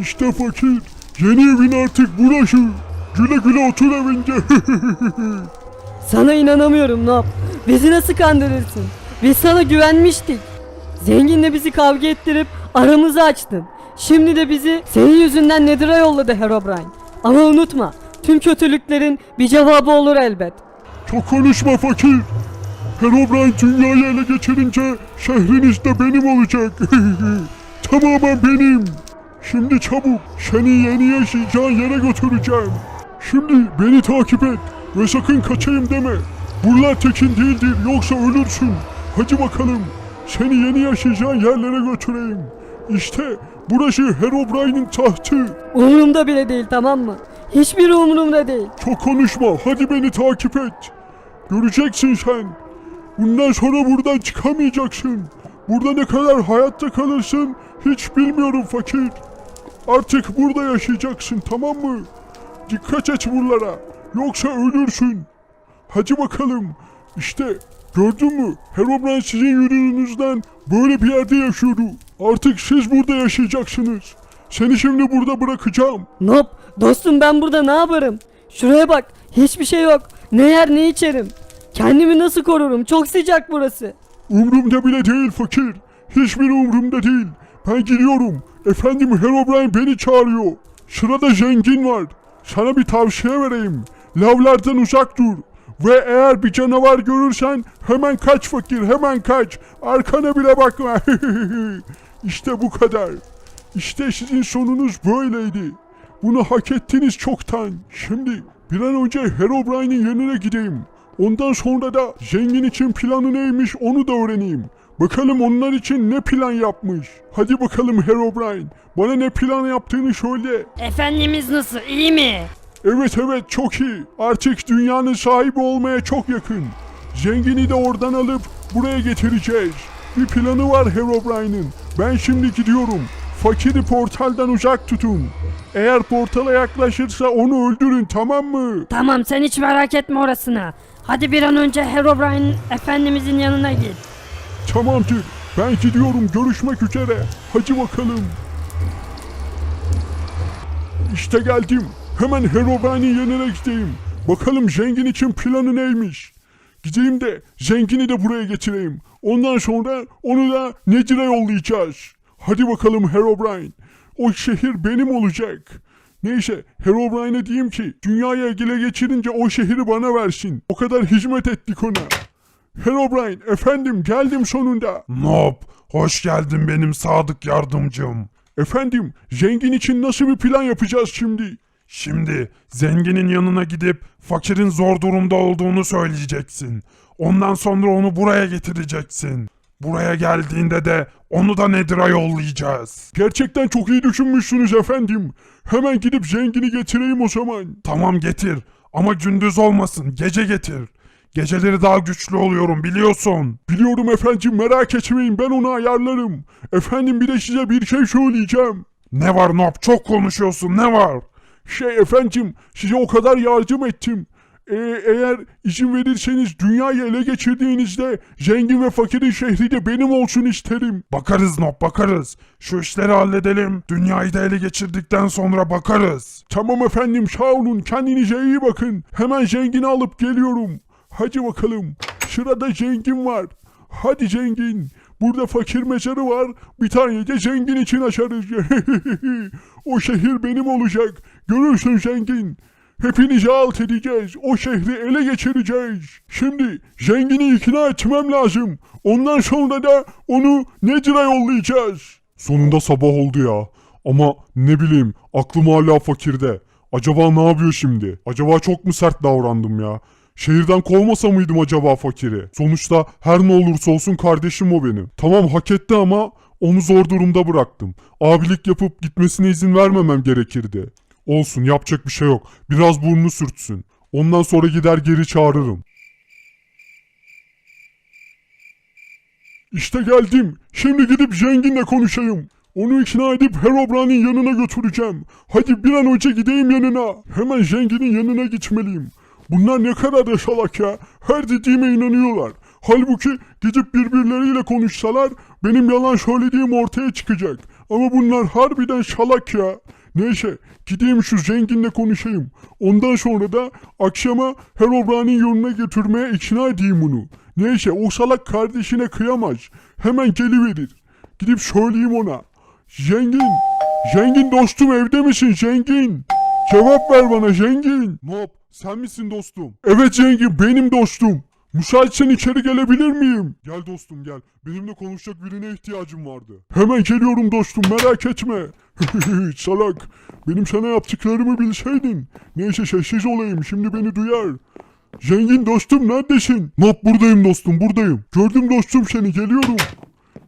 İşte fakir. Yeni evin artık burası. Güle güle otur evinde. Sana inanamıyorum Nob. Bizi nasıl kandırırsın? Biz sana güvenmiştik. Zenginle bizi kavga ettirip aramızı açtın. Şimdi de bizi senin yüzünden Nedir'a yolladı Herobrine. Ama unutma, tüm kötülüklerin bir cevabı olur elbet. Çok konuşma fakir. Herobrine dünyayı ele geçirince şehriniz de benim olacak. Tamamen benim. Şimdi çabuk seni yeni yaşayacağın yere götüreceğim. Şimdi beni takip et ve sakın kaçayım deme. Buralar tekin değildir yoksa ölürsün. Hadi bakalım seni yeni yaşayacağın yerlere götüreyim. İşte burası Herobrine'in tahtı. Umurumda bile değil tamam mı? Hiçbir umurumda değil. Çok konuşma. Hadi beni takip et. Göreceksin sen. Bundan sonra buradan çıkamayacaksın. Burada ne kadar hayatta kalırsın hiç bilmiyorum fakir. Artık burada yaşayacaksın tamam mı? Dikkat et buralara. Yoksa ölürsün. Hadi bakalım. İşte gördün mü? Herobrine sizin yürüyünüzden böyle bir yerde yaşıyordu. Artık siz burada yaşayacaksınız. Seni şimdi burada bırakacağım. Nob, dostum ben burada ne yaparım? Şuraya bak, hiçbir şey yok. Ne yer ne içerim. Kendimi nasıl korurum? Çok sıcak burası. Umrumda bile değil fakir. Hiçbir umrumda değil. Ben gidiyorum. Efendim Herobrine beni çağırıyor. Sırada zengin var. Sana bir tavsiye vereyim. Lavlardan uzak dur. Ve eğer bir canavar görürsen hemen kaç fakir hemen kaç. Arkana bile bakma. işte bu kadar. İşte sizin sonunuz böyleydi. Bunu hak ettiniz çoktan. Şimdi bir an önce Herobrine'in yanına gideyim. Ondan sonra da zengin için planı neymiş onu da öğreneyim. Bakalım onlar için ne plan yapmış. Hadi bakalım Herobrine. Bana ne plan yaptığını söyle. Efendimiz nasıl iyi mi? Evet evet çok iyi. Artık dünyanın sahibi olmaya çok yakın. Zengini de oradan alıp buraya getireceğiz. Bir planı var Herobrine'in. Ben şimdi gidiyorum. Fakiri portaldan uzak tutun. Eğer portala yaklaşırsa onu öldürün tamam mı? Tamam sen hiç merak etme orasını. Hadi bir an önce Herobrine Efendimizin yanına git. Tamamdır. Ben gidiyorum. Görüşmek üzere. Hadi bakalım. İşte geldim. Hemen Herobrine'in yanına gideyim. Bakalım zengin için planı neymiş. Gideyim de zengini de buraya getireyim. Ondan sonra onu da Nedir'e yollayacağız. Hadi bakalım Herobrine. O şehir benim olacak. Neyse Herobrine'e diyeyim ki dünyayı ele geçirince o şehri bana versin. O kadar hizmet ettik ona. Herobrine efendim geldim sonunda. Nob, hoş geldin benim sadık yardımcım. Efendim zengin için nasıl bir plan yapacağız şimdi? Şimdi zenginin yanına gidip fakirin zor durumda olduğunu söyleyeceksin. Ondan sonra onu buraya getireceksin. Buraya geldiğinde de onu da Nedir'a yollayacağız. Gerçekten çok iyi düşünmüşsünüz efendim. Hemen gidip zengini getireyim o zaman. Tamam getir ama gündüz olmasın gece getir. Geceleri daha güçlü oluyorum biliyorsun. Biliyorum efendim merak etmeyin ben onu ayarlarım. Efendim bir de size bir şey söyleyeceğim. Ne var Nob çok konuşuyorsun ne var? Şey efendim size o kadar yardım ettim. Ee, eğer izin verirseniz dünyayı ele geçirdiğinizde zengin ve fakirin şehri de benim olsun isterim. Bakarız Nob bakarız. Şu işleri halledelim. Dünyayı da ele geçirdikten sonra bakarız. Tamam efendim sağ olun kendinize iyi bakın. Hemen zengini alıp geliyorum. Hadi bakalım. Sırada zengin var. Hadi zengin. Burada fakir mezarı var. Bir tane de zengin için açarız. o şehir benim olacak. Görürsün zengin. Hepinizi alt edeceğiz. O şehri ele geçireceğiz. Şimdi zengini ikna etmem lazım. Ondan sonra da onu Nedir'e yollayacağız. Sonunda sabah oldu ya. Ama ne bileyim aklım hala fakirde. Acaba ne yapıyor şimdi? Acaba çok mu sert davrandım ya? Şehirden kovmasa mıydım acaba fakiri? Sonuçta her ne olursa olsun kardeşim o benim. Tamam hak etti ama onu zor durumda bıraktım. Abilik yapıp gitmesine izin vermemem gerekirdi. Olsun yapacak bir şey yok. Biraz burnunu sürtsün. Ondan sonra gider geri çağırırım. İşte geldim. Şimdi gidip zenginle konuşayım. Onu ikna edip Herobrine'in yanına götüreceğim. Hadi bir an önce gideyim yanına. Hemen zenginin yanına gitmeliyim. Bunlar ne kadar da salak ya. Her dediğime inanıyorlar. Halbuki gidip birbirleriyle konuşsalar benim yalan söylediğim ortaya çıkacak. Ama bunlar harbiden şalak ya. Neyse gideyim şu zenginle konuşayım. Ondan sonra da akşama Herobrine'in yoluna götürmeye ikna edeyim onu. Neyse o salak kardeşine kıyamaz. Hemen geliverir. Gidip söyleyeyim ona. Zengin, zengin dostum evde misin zengin? Cevap ver bana zengin. Nop sen misin dostum? Evet zengin benim dostum. Müsaitsen içeri gelebilir miyim? Gel dostum gel. Benimle konuşacak birine ihtiyacım vardı. Hemen geliyorum dostum merak etme. Salak. Benim sana yaptıklarımı bilseydin. Neyse sessiz olayım şimdi beni duyar. Zengin dostum neredesin? Nop buradayım dostum buradayım. Gördüm dostum seni geliyorum.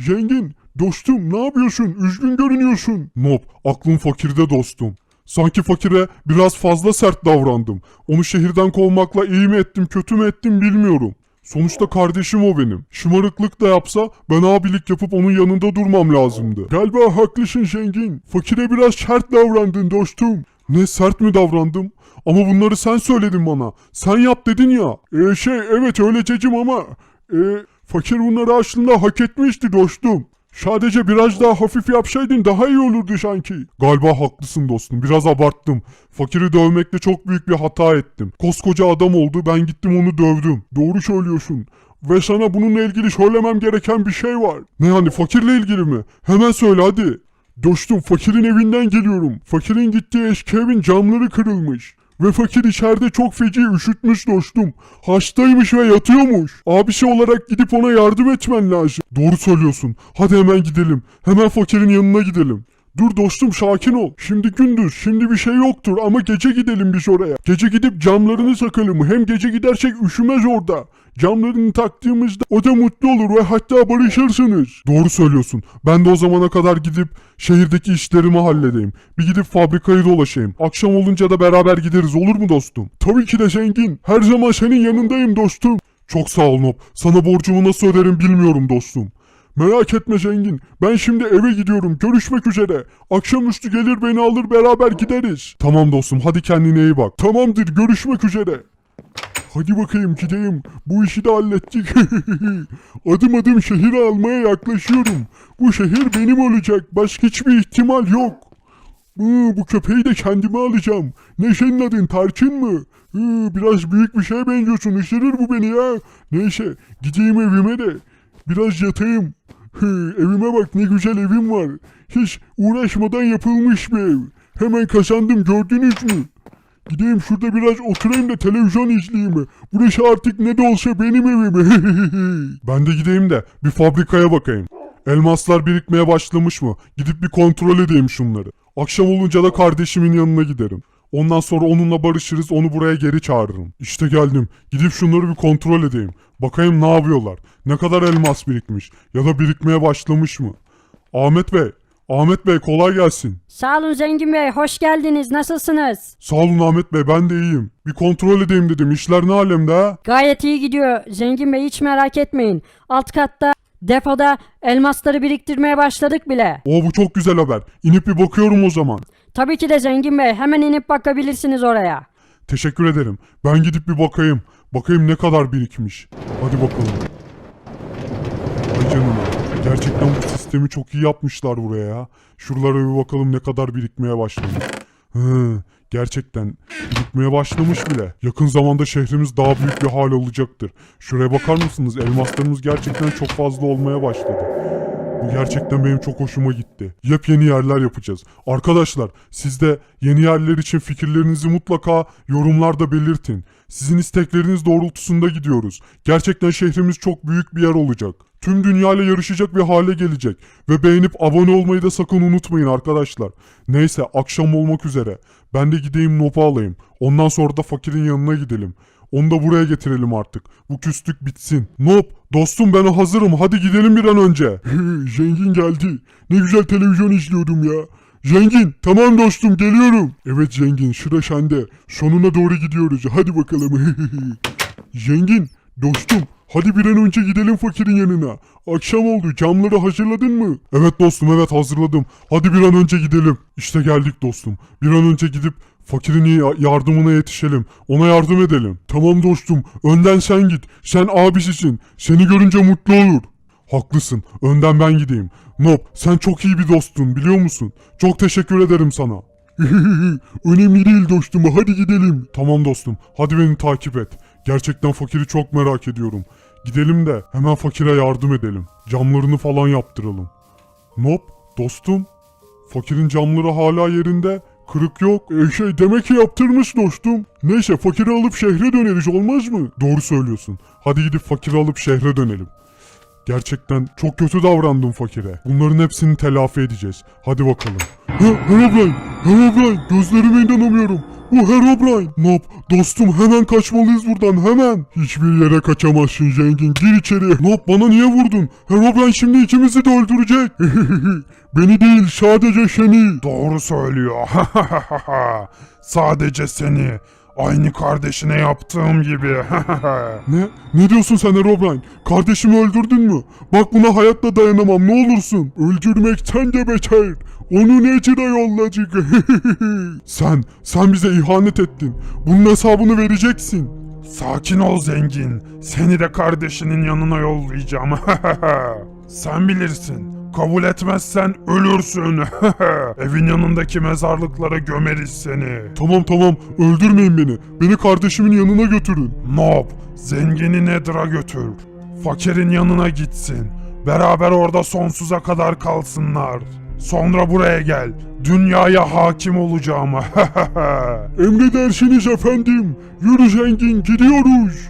Zengin dostum ne yapıyorsun? Üzgün görünüyorsun. Nop aklım fakirde dostum. Sanki fakire biraz fazla sert davrandım. Onu şehirden kovmakla iyi mi ettim kötü mü ettim bilmiyorum. Sonuçta kardeşim o benim. Şımarıklık da yapsa ben abilik yapıp onun yanında durmam lazımdı. Galiba haklısın zengin. Fakire biraz sert davrandın dostum. Ne sert mi davrandım? Ama bunları sen söyledin bana. Sen yap dedin ya. Ee, şey evet öyle cecim ama e, fakir bunları aslında hak etmişti dostum. Sadece biraz daha hafif yapsaydın daha iyi olurdu sanki. Galiba haklısın dostum. Biraz abarttım. Fakiri dövmekte çok büyük bir hata ettim. Koskoca adam oldu ben gittim onu dövdüm. Doğru söylüyorsun. Ve sana bununla ilgili söylemem gereken bir şey var. Ne yani fakirle ilgili mi? Hemen söyle hadi. Dostum fakirin evinden geliyorum. Fakirin gittiği eski evin camları kırılmış. Ve fakir içeride çok feci üşütmüş dostum. Hastaymış ve yatıyormuş. Abisi olarak gidip ona yardım etmen lazım. Doğru söylüyorsun. Hadi hemen gidelim. Hemen fakirin yanına gidelim. Dur dostum sakin ol. Şimdi gündüz, şimdi bir şey yoktur ama gece gidelim biz oraya. Gece gidip camlarını takalım. Hem gece gidersek üşümez orada. Camlarını taktığımızda o da mutlu olur ve hatta barışırsınız. Doğru söylüyorsun. Ben de o zamana kadar gidip şehirdeki işlerimi halledeyim. Bir gidip fabrikayı dolaşayım. Akşam olunca da beraber gideriz olur mu dostum? Tabii ki de zengin. Her zaman senin yanındayım dostum. Çok sağ ol Nop. Sana borcumu nasıl öderim bilmiyorum dostum. Merak etme zengin. Ben şimdi eve gidiyorum. Görüşmek üzere. Akşamüstü gelir beni alır beraber gideriz. Tamam dostum hadi kendine iyi bak. Tamamdır görüşmek üzere. Hadi bakayım gideyim. Bu işi de hallettik. adım adım şehri almaya yaklaşıyorum. Bu şehir benim olacak. Başka hiçbir ihtimal yok. Hı, bu köpeği de kendime alacağım. Ne adın Tarçın mı? Hı, biraz büyük bir şeye benziyorsun. Isırır bu beni ya. Neyse gideyim evime de. Biraz yatayım. Hı, evime bak ne güzel evim var. Hiç uğraşmadan yapılmış bir ev. Hemen kazandım gördünüz mü? Gideyim şurada biraz oturayım da televizyon izleyeyim. Burası artık ne de olsa benim evim. Ben de gideyim de bir fabrikaya bakayım. Elmaslar birikmeye başlamış mı? Gidip bir kontrol edeyim şunları. Akşam olunca da kardeşimin yanına giderim. Ondan sonra onunla barışırız onu buraya geri çağırırım. İşte geldim. Gidip şunları bir kontrol edeyim. Bakayım ne yapıyorlar. Ne kadar elmas birikmiş. Ya da birikmeye başlamış mı? Ahmet Bey. Ahmet Bey kolay gelsin. Sağ olun Zengin Bey, hoş geldiniz. Nasılsınız? Sağ olun Ahmet Bey ben de iyiyim. Bir kontrol edeyim dedim. İşler ne alemde ha? Gayet iyi gidiyor. Zengin Bey hiç merak etmeyin. Alt katta depoda elmasları biriktirmeye başladık bile. Oo bu çok güzel haber. İnip bir bakıyorum o zaman. Tabii ki de Zengin Bey, hemen inip bakabilirsiniz oraya. Teşekkür ederim. Ben gidip bir bakayım. Bakayım ne kadar birikmiş. Hadi bakalım. Ay canına. Gerçekten bu sistemi çok iyi yapmışlar buraya ya. Şuralara bir bakalım ne kadar birikmeye başlamış. Hı, gerçekten birikmeye başlamış bile. Yakın zamanda şehrimiz daha büyük bir hal alacaktır. Şuraya bakar mısınız? Elmaslarımız gerçekten çok fazla olmaya başladı. Bu gerçekten benim çok hoşuma gitti. Yepyeni yerler yapacağız. Arkadaşlar siz de yeni yerler için fikirlerinizi mutlaka yorumlarda belirtin. Sizin istekleriniz doğrultusunda gidiyoruz. Gerçekten şehrimiz çok büyük bir yer olacak. Tüm dünyayla yarışacak bir hale gelecek. Ve beğenip abone olmayı da sakın unutmayın arkadaşlar. Neyse akşam olmak üzere. Ben de gideyim Nop'u alayım. Ondan sonra da fakirin yanına gidelim. Onu da buraya getirelim artık. Bu küslük bitsin. Nop, dostum ben hazırım. Hadi gidelim bir an önce. Zengin geldi. Ne güzel televizyon izliyordum ya. Zengin tamam dostum geliyorum. Evet zengin sıra sende. Sonuna doğru gidiyoruz. Hadi bakalım. zengin dostum hadi bir an önce gidelim fakirin yanına. Akşam oldu camları hazırladın mı? Evet dostum evet hazırladım. Hadi bir an önce gidelim. İşte geldik dostum. Bir an önce gidip fakirin ya- yardımına yetişelim. Ona yardım edelim. Tamam dostum önden sen git. Sen abisisin. Seni görünce mutlu olur. Haklısın. Önden ben gideyim. Nob sen çok iyi bir dostun biliyor musun? Çok teşekkür ederim sana. Önemli değil dostum hadi gidelim. Tamam dostum hadi beni takip et. Gerçekten fakiri çok merak ediyorum. Gidelim de hemen fakire yardım edelim. Camlarını falan yaptıralım. Nob dostum fakirin camları hala yerinde. Kırık yok. E şey demek ki yaptırmış dostum. Neyse fakiri alıp şehre döneriz olmaz mı? Doğru söylüyorsun. Hadi gidip fakiri alıp şehre dönelim. Gerçekten çok kötü davrandım fakire. Bunların hepsini telafi edeceğiz. Hadi bakalım. Herobrine! Herobrine! Gözlerime inanamıyorum. Bu Herobrine! Nop, dostum hemen kaçmalıyız buradan hemen. Hiçbir yere kaçamazsın zengin. Gir içeri. Nop bana niye vurdun? Herobrine şimdi ikimizi de öldürecek. Beni değil sadece seni. Doğru söylüyor. Sadece seni. Aynı kardeşine yaptığım gibi. Ne? Ne diyorsun sen Herobrine? Kardeşimi öldürdün mü? Bak buna hayatta dayanamam ne olursun. Öldürmekten de beter. Onu Necir'e yollacık. sen, sen bize ihanet ettin. Bunun hesabını vereceksin. Sakin ol zengin. Seni de kardeşinin yanına yollayacağım. Sen bilirsin. Kabul etmezsen ölürsün. Evin yanındaki mezarlıklara gömeriz seni. Tamam tamam öldürmeyin beni. Beni kardeşimin yanına götürün. Nob, zengini Nedir'a götür. Fakirin yanına gitsin. Beraber orada sonsuza kadar kalsınlar. Sonra buraya gel. Dünyaya hakim olacağım. Emredersiniz efendim. Yürü zengin gidiyoruz.